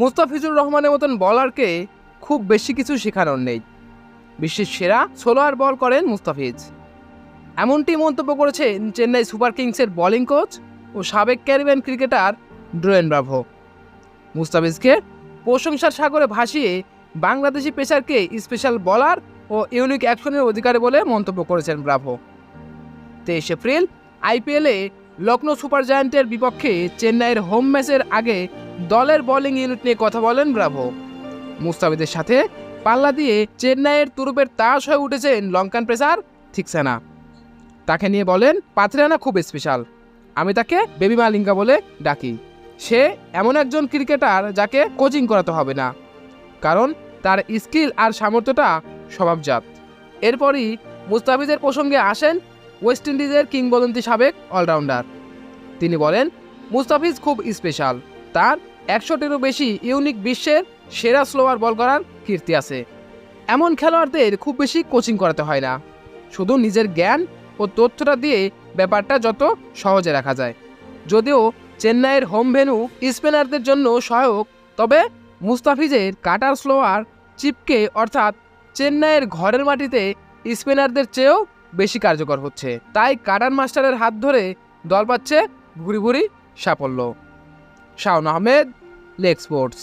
মুস্তাফিজুর রহমানের মতন বলারকে খুব বেশি কিছু শেখানোর নেই। বিশ্বের সেরা সোলোয়ার বল করেন মুস্তাফিজ। এমনটি মন্তব্য করেছেন চেন্নাই সুপার কিংসের বোলিং কোচ ও সাবেক ক্যারিবিয়ান ক্রিকেটার ড্রোয়েন ব্রাভো। মুস্তাফিজকে প্রশংসার সাগরে ভাসিয়ে বাংলাদেশি পেসারকে স্পেশাল বলার ও ইউনিক অ্যাকশনের অধিকারী বলে মন্তব্য করেছেন ব্রাভো। তেইশ এপ্রিল আইপিএলে লখনৌ সুপার জায়ান্টের বিপক্ষে চেন্নাইয়ের হোম ম্যাচের আগে দলের বোলিং ইউনিট নিয়ে কথা বলেন ব্রাভো। মুস্তাফিজের সাথে পাল্লা দিয়ে চেন্নাইয়ের তুরুপের তাস হয়ে উঠেছেন লঙ্কান পেসার থিকসানা। তাকে নিয়ে বলেন পাথরানা খুব স্পেশাল আমি তাকে বেবি মালিঙ্গা বলে ডাকি। সে এমন একজন ক্রিকেটার যাকে কোচিং করাতে হবে না। কারণ তার স্কিল আর সামর্থ্যটা স্বভাবজাত। এরপরই মুস্তাফিজের প্রসঙ্গে আসেন ওয়েস্ট ইন্ডিজের কিংবদন্তি সাবেক অলরাউন্ডার তিনি বলেন, মুস্তাফিজ খুব স্পেশাল। তার একশোটিরও বেশি ইউনিক বিশ্বের সেরা স্লোয়ার বল করার কীর্তি আছে। এমন খেলোয়াড়দের খুব বেশি কোচিং করাতে হয় না। শুধু নিজের জ্ঞান ও তথ্যটা দিয়ে ব্যাপারটা যত সহজে রাখা যায়। যদিও চেন্নাইয়ের হোম ভেনু স্পিনারদের জন্য সহায়ক, তবে মুস্তাফিজের কাটার স্লোয়ার চিপকে অর্থাৎ চেন্নাইয়ের ঘরের মাটিতে স্পিনারদের চেয়েও বেশি কার্যকর হচ্ছে। তাই কাটার মাস্টারের হাত ধরে দল পাচ্ছে ভুরি ভুরি সাফল্য। Shaon Ahmed leg sports.